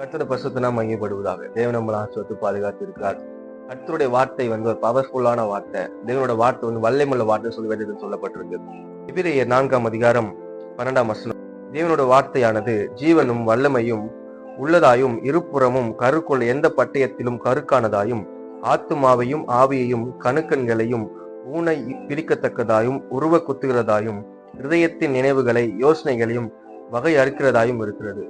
கர்த்தருடைய பசுத்தனா மையப்படுவதாக தேவன் நம்மளை சொத்து பாதுகாத்து இருக்கிறார் கத்தருடைய வார்த்தை வந்து ஒரு பவர்ஃபுல்லான வார்த்தை. தேவனோட வார்த்தை வந்து வல்லமுள்ள வார்த்தை சொல்லி வேண்டியது சொல்லப்பட்டிருக்கு. இபிரேயர் நான்காம் அதிகாரம் பன்னெண்டாம் வசனம். தேவனோட வார்த்தையானது ஜீவனும் வல்லமையும் உள்ளதாயும் இருபுறமும் கருக்குள் எந்த பட்டயத்திலும் கருக்கானதாயும் ஆத்துமாவையும் ஆவியையும் கணுக்கண்களையும் ஊனை பிரிக்கத்தக்கதாயும் உருவ குத்துகிறதாயும் இருதயத்தின் நினைவுகளை யோசனைகளையும் வகை அறுக்கிறதாயும் இருக்கிறது.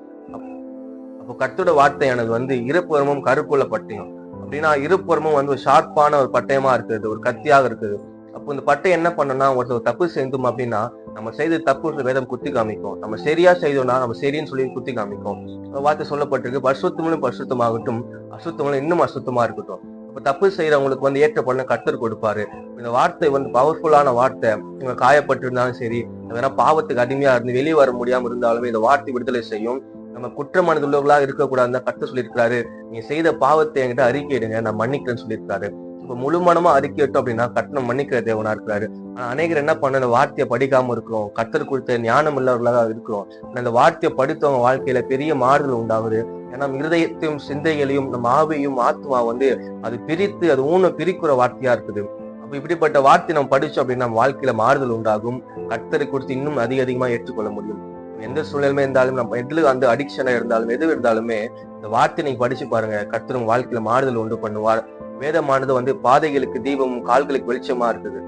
அப்ப- அப்போ கர்த்தரோட வார்த்தையானது வந்து இருப்புறமும் கருக்குள்ள பட்டயம் அப்படின்னா இருப்புறமும் வந்து ஒரு ஷார்ப்பான ஒரு பட்டயமா இருக்குது ஒரு கத்தியாக இருக்குது. அப்போ இந்த பட்டை என்ன பண்ணோம்னா ஒருத்தர் தப்பு செய்தோம் அப்படின்னா நம்ம செய்த தப்பு வேதம் குத்தி காமிக்கும். நம்ம சரியா செய்தோம்னா நம்ம சரின்னு சொல்லி குத்தி காமிக்கும். வார்த்தை சொல்லப்பட்டிருக்கு பரிசுத்தமும் பரிசுத்தமாகட்டும் அசுத்தமும் இன்னும் அசுத்தமா இருக்கட்டும். இப்ப தப்பு செய்யறவங்களுக்கு வந்து ஏற்ற பலனை கத்தர் கொடுப்பாரு. இந்த வார்த்தை வந்து பவர்ஃபுல்லான வார்த்தை. இவங்க காயப்பட்டிருந்தாலும் சரி வேணா பாவத்துக்கு அடிமையா இருந்து வெளியே வர முடியாம இருந்தாலுமே இந்த வார்த்தை விடுதலை செய்யும். நம்ம குற்றமானது உள்ளவர்களாக இருக்கக்கூடாதுன்னு கட்ட சொல்லியிருக்கிறாரு. நீ செய்த பாவத்தை என்கிட்ட அறிக்கையிடுங்க நான் மன்னிக்கிறேன்னு சொல்லியிருக்காரு இப்ப முழுமனமா அறிக்கையிட்டோம் அப்படின்னா கட்டணம் மன்னிக்கிற தேவனா இருக்கிறாரு. ஆனா அநேகர் என்ன பண்ண வார்த்தையை படிக்காம இருக்கிறோம். கத்தர் கொடுத்த ஞானம் உள்ளவர்களாக இருக்கிறோம். அந்த வார்த்தையை படித்தவங்க வாழ்க்கையில பெரிய மாறுதல் உண்டாகுது. ஏன்னா இருதயத்தையும் சிந்தைகளையும் நம்ம ஆவியும் ஆத்மா வந்து அது பிரித்து அது ஊன பிரிக்கிற வார்த்தையா இருக்குது. அப்ப இப்படிப்பட்ட வார்த்தை நம்ம படிச்சோம் அப்படின்னா நம்ம வாழ்க்கையில மாறுதல் உண்டாகும். கத்தரை குறித்து இன்னும் அதிக அதிகமா ஏற்றுக்கொள்ள முடியும். எந்த சூழ்நிலையுமே இருந்தாலும் நம்ம எதுல வந்து அடிக்ஷனா இருந்தாலும் எது இருந்தாலுமே இந்த வார்த்தை நீங்க படிச்சு பாருங்க. கர்த்தரும் வாழ்க்கையில மாறுதல் உண்டு பண்ணுவார். வேதமானது வந்து பாதைகளுக்கு தீபமும் கால்களுக்கு வெளிச்சமா இருக்குது.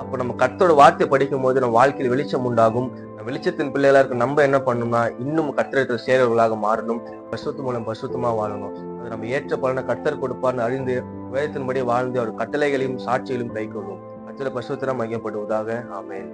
அப்போ நம்ம கர்த்தரோட வார்த்தை படிக்கும் போது நம்ம வாழ்க்கையில் வெளிச்சம் உண்டாகும். வெளிச்சத்தின் பிள்ளைகளா இருக்க நம்ம என்ன பண்ணணும்னா இன்னும் கர்த்தரத்தில் சேரவர்களாக மாறணும். பசுத்து மூலம் பசுத்தமா வாழணும். அது நம்ம ஏற்ற பலனை கர்த்தர் கொடுப்பார்னு அறிந்து வேதத்தின்படி வாழ்ந்து அவர் கட்டளைகளையும் சாட்சிகளையும் கை கொள்ளும் கர்த்தர பசுத்தரம் மையப்படுவதாக ஆமேன்.